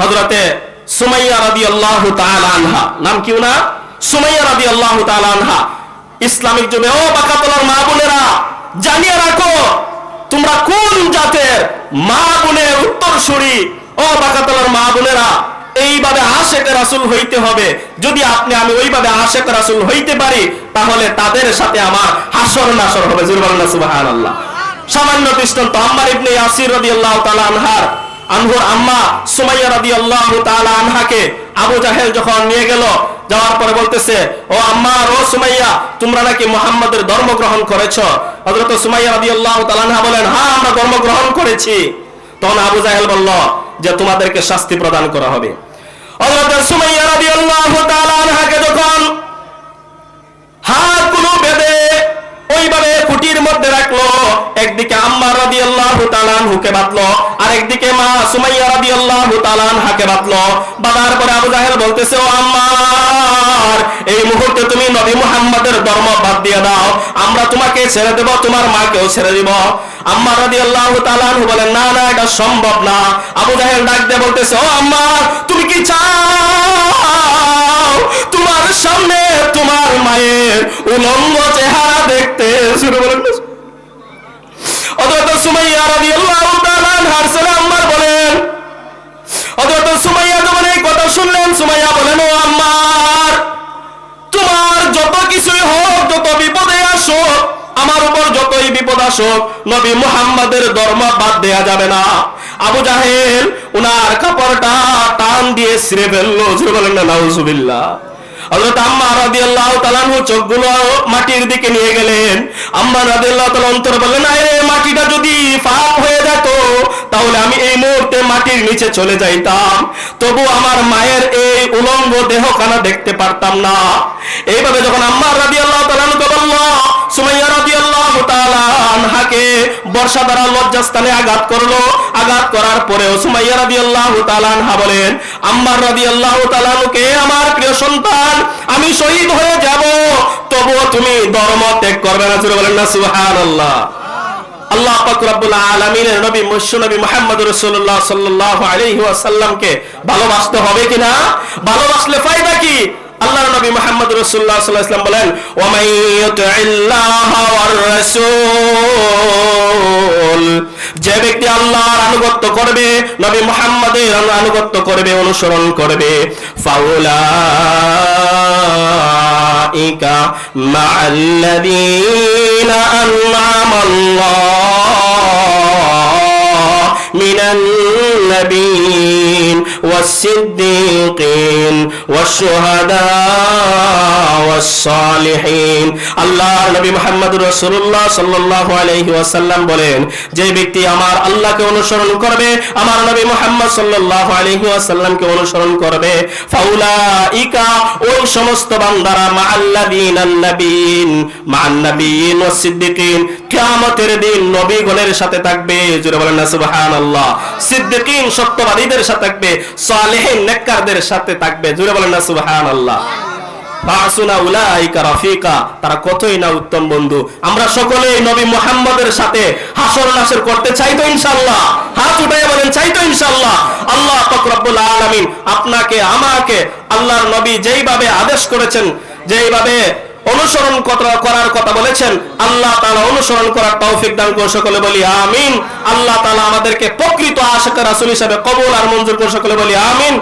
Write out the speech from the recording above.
হজরতে সুমাইয়া রাদি আল্লাহ আনহা। নাম কি না সুমাইয়া রাদি আল্লাহ আনহা। ইসলামিক যুগে, ও বাকাতলার মা বোনেরা, জানিয়ে রাখো, তোমরা কোন জাতের মা বোনের উত্তরসূরি? ও বাকাতলার মা বোনেরা, এইভাবে আশেক রাসুল হইতে হবে। যদি আপনি, আমি ওইভাবে আশেক রাসুল হইতে পারি, তাহলে তাদের সাথে আমার হাসর নাসর হবে। জুরবাল্লাহ আল্লাহ সামান্য দৃষ্টান্ত, আম্মার ইবনে ইয়াসির রাদিয়াল্লাহু তাআলা আনহার। আনহুর আম্মা সুমাইয়া রাদিয়াল্লাহু তাআলা আনহাকে আবু জাহেল যখন নিয়ে গেল, যাওয়ার পরে বলতেছে, ও আম্মা, ও সুমাইয়া, তোমরা নাকি মুহাম্মাদের ধর্ম গ্রহণ করেছ? হযরত সুমাইয়া রাদিয়াল্লাহু তাআলা আনহা বলেন হ্যাঁ আমরা ধর্ম গ্রহণ করেছি। তখন আবু জাহেল বলল, যে তোমাদেরকে শাস্তি প্রদান করা হবে। হযরত সুমাইয়া রাদিয়াল্লাহু তাআলা আনহাকে যখন হাতগুলো একদিকে আম্মা রাদিয়াল্লাহু তাআলা আনহুকে বাঁধলো আর একদিকে মা সুমাইয়া রাদিয়াল্লাহু তাআলা আনহাকে বাঁধলো। বাঁধার পরে আবু জাহেল বলতেছে, ও আম্মার, এই মুহূর্তে তুমি নবী মুহাম্মাদের ধর্ম বাদ দিয়ে দাও। আমরা তোমাকে ছেড়ে দেব, তোমার মাকেও ছেড়ে দিব। আম্মা রাদিয়াল্লাহু তাআলা আনহু বলেন, না না, এটা সম্ভব না। আবু জাহেল ডাক দিয়ে বলতেছে, ও আম্মা তুমি কি চাও তোমার সামনে তোমার মায়ের উলঙ্গ চেহারা দেখতে? শুরু বলেন আমার উপর যতই বিপদ আসুক, নবী মুহাম্মাদের ধর্ম বাদ দেয়া যাবে না। আবু জাহেল উনার কাপড়টা টান দিয়ে ছিঁড়ে ফেলল। বলেন না, নাউজুবিল্লাহ। হযরত আম্মা রাদিয়াল্লাহু তাআলা চোখগুলো মাটির দিকে নিয়ে গেলেন। আম্মা রাদিয়াল্লাহু তাআলা অন্তর বললেন, আরে মাটিটা যদি পাপ তাহলে আমি এই মুহূর্তে মাটির নিচে চলে যাইতাম। তবু আমার মায়ের এই উলঙ্গ দেহখানা দেখতে পারতাম না। এইভাবে যখন আম্মা রাদিয়াল্লাহু তাআলা আনহুকে বলল, সুমাইয়া রাদিয়াল্লাহু তাআলা আনহাকে বর্ষা দ্বারা লজ্জাস্থানে আঘাত করল। আঘাত করার পরেও সুমাইয়া রাদিয়াল্লাহু তাআলা আনহা বলেন আম্মার রাদিয়াল্লাহু তাআলা আনহুকে আমার প্রিয় সন্তান? আমি শহীদ হয়ে যাব। তবুও তুমি ধর্ম ত্যাগ করবে না। বলেন না, সুবহানাল্লাহ। আল্লাহ পাক রব্বুল আলামিনের নবী মুহম্মদ রাসূলুল্লাহ সাল্লাল্লাহু আলাইহি ওয়াসাল্লামকে ভালোবাসতে হবে কিনা? ভালোবাসলে কি? আল্লাহর নবী মুহাম্মদ আলাইহি ওয়াসাল্লাম বলেন যে ব্যক্তি আল্লাহর আনুগত্য করবে, নবী মুহাম্মদের আনুগত্য করবে, অনুসরণ করবে। ফাউলাইকা মা'আল্লাযীনা আন'আমা আল্লাহ النبيين والصديقين والشهداء والصالحين আল্লাহ নবী মুহাম্মদ রাসূলুল্লাহ সাল্লাল্লাহু আলাইহি ওয়াসাল্লাম বলেন যে ব্যক্তি আমার আল্লাহকে অনুসরণ করবে আমার নবী মুহাম্মদ সাল্লাল্লাহু আলাইহি ওয়াসাল্লামকে অনুসরণ করবে ফাউলাইকা ওই সমস্ত বান্দারা মাআল্লাযীনা নবীন মান নবীন ওয়াস সিদ্দিকিন কিয়ামতের দিন নবীগণের সাথে থাকবে। জোরে বলেন না, সুবহানাল্লাহ। সিদ্দিকিন সত্যবাদীদের সাথে থাকবে, সালেহিন নেককারদের সাথে থাকবে। জোরে বলেন না, সুবহানাল্লাহ। তারা কতই না উত্তম বন্ধু। আমরা সকলেই নবী মোহাম্মদের সাথে হাসর নাসর করতে চাই তো ইনশাআল্লাহ। হাত উঠাই বলেন, চাই তো ইনশাআল্লাহ। আল্লাহ পাক রব্বুল আলামিন আপনাকে, আমাকে আল্লাহর নবী যেইভাবে আদেশ করেছেন, যেইভাবে অনুসরণ করার কথা বলেছেন। আল্লাহ তালা অনুসরণ করার তৌফিক দান করে সকলে বলি আমিন। আল্লাহ তালা আমাদেরকে প্রকৃত আশিক আসুন হিসাবে কবুল আর মঞ্জুর করে সকলে বলি আমিন।